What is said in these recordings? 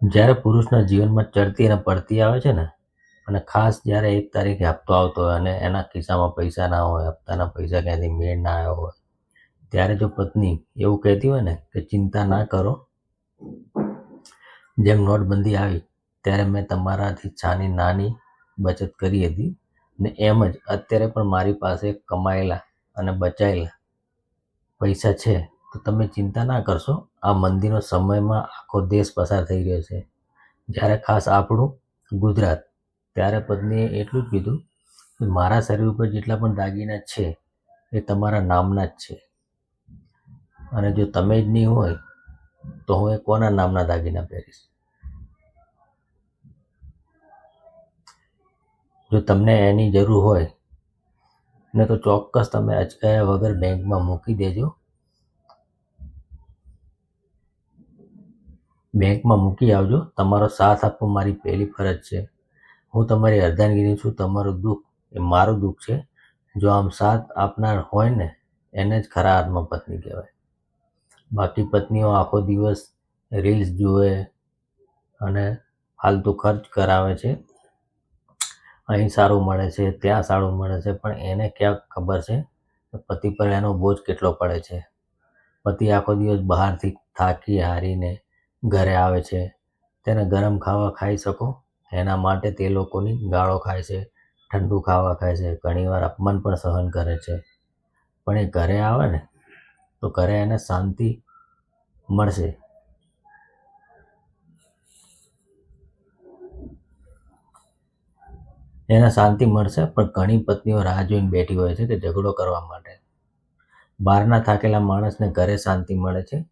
જ્યારે પુરુષના જીવનમાં ચડતી અને પડતી આવે છે ને, અને ખાસ જ્યારે એક તારીખે હપ્તો આવતો હોય અને એના ખિસ્સામાં પૈસા ના હોય, હપ્તાના પૈસા ક્યાંથી મેળ ના આવ્યો હોય, ત્યારે જો પત્ની એવું કહેતી હોય ને કે ચિંતા ના કરો, જેમ નોટબંધી આવી, ત્યારે મેં તમારાથી છાની નાની બચત કરી હતી ને એમ જ અત્યારે પણ મારી પાસે કમાયેલા અને બચાયેલા પૈસા છે, તો તમે ચિંતા ના કરશો. આ મંદીનો સમયમાં આખો દેશ પસાર થઈ રહ્યો છે. જ્યારે ખાસ આપણું ગુજરાત, ત્યારે પત્નીએ એટલું જ કીધું કે મારા શરીર ઉપર જેટલા પણ દાગીના છે, એ તમારા નામના જ છે. અને જો તમે જ નહીં હોય, તો હું એ કોના નામના દાગીના પહેરીશ? જો તમને એની જરૂર હોય, ને તો ચોક્કસ તમે અચકાયા વગર બેંકમાં મૂકી દેજો. બેંકમાં મૂકી આવજો. તમારો સાથ આપવો મારી પહેલી ફરજ છે. હું તમારી અર્ધાંગીની છું. તમારું દુઃખ એ મારું દુઃખ છે. જો આમ સાથ આપનાર હોય ને, એને જ ખરા હાથમાં પત્ની કહેવાય. બાકી પત્નીઓ આખો દિવસ રીલ્સ જુએ અને ફાલતુ ખર્ચ કરાવે છે. અહીં સારું મળે છે, ત્યાં સારું મળે છે, પણ એને ક્યાં ખબર છે? પતિ પર એનો બોજ કેટલો પડે છે? પતિ આખો દિવસ બહારથી થાકી હારીને ઘરે આવે છે. તેને ગરમ ખાવા ખાઈ શકો. એના માટે તે લોકોની ગાળો ખાય છે. ઠંડુ ખાવા ખાય છે. ઘણીવાર અપમાન પણ સહન કરે છે. પણ એ ઘરે આવે ને, તો ઘરે એને શાંતિ મળશે. એને શાંતિ મળશે, પણ ઘણી પત્નીઓ રાહ જોઈને બેઠી હોય છે તે ઝઘડો કરવા માટે. બહારના થાકેલા માણસને ઘરે શાંતિ મળે છે.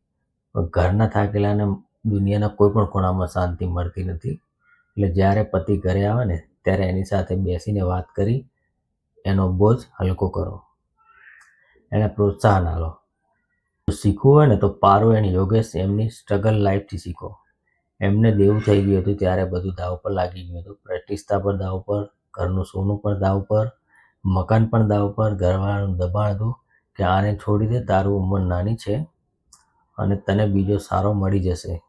પણ ઘરના થાકેલાને દુનિયાના કોઈ પણ ખૂણામાં શાંતિ મળતી નથી. એટલે જ્યારે પતિ ઘરે આવે ને, ત્યારે એની સાથે બેસીને વાત કરી, એનો બોજ હલકો કરો. એને પ્રોત્સાહન આપો. શીખવું હોય ને, તો પારો એન્ડ યોગેશ એમની સ્ટ્રગલ લાઈફથી શીખો. એમને દેવું થઈ ગયું હતું ત્યારે બધું દાવ પર લાગી ગયું હતું. પ્રતિષ્ઠા પર દાવ પર, ઘરનું સોનું પણ દાવ પર, મકાન પણ દાવ પર, ઘરવાળાનું દબાણ હતું કે આને છોડી દે, તારું ઉંમર નાની છે અને તને બીજો સારો મળી જશે.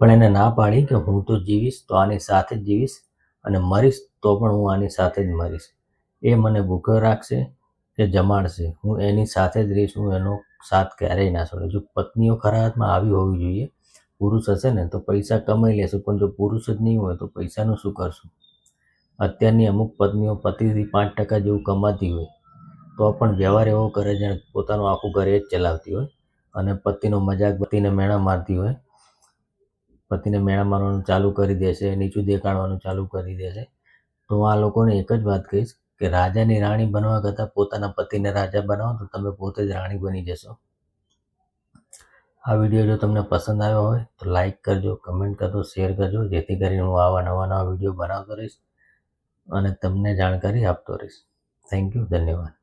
પણ એને ના પાડી કે હું તો જીવીશ, તો આની સાથે જ જીવીશ અને મરીશ, તો પણ હું આની સાથે જ મરીશ. એ મને ભૂખ્યો રાખશે કે જમાડશે. હું એની સાથે જ રહીશ, હું એનો સાથ ક્યારેય ના છોડે. જો પત્નીઓ ખરા હાથમાં આવી હોવી જોઈએ, પુરુષ હશે ને, તો પૈસા કમાઈ લેશું. પણ જો પુરુષ જ નહીં હોય, તો પૈસાનું શું કરશું? અત્યારની અમુક પત્નીઓ પતિથી પાંચ ટકા જેવું કમાતી હોય, તો પણ વ્યવહાર એવો કરે, જાણે પોતાનું આખું ઘર એ જ ચલાવતી હોય અને પતિનો મજાક પતિને મેણા મારતી હોય. પતિને મેળા મારવાનું ચાલુ કરી દેશે નીચું દેખાડવાનું ચાલુ કરી દેશે તો હું આ લોકોને એક જ વાત કહીશ કે રાજાની રાણી બનવા કરતાં પોતાના પતિને રાજા બનાવો તો તમે પોતે જ રાણી બની જશો. આ વીડિયો જો તમને પસંદ આવ્યો હોય તો લાઈક કરજો, કમેન્ટ કરજો, શેર કરજો, જેથી કરીને હું આવા નવા નવા વીડિયો બનાવતો રહીશ અને તમને જાણકારી આપતો રહીશ. થેન્ક યુ, ધન્યવાદ.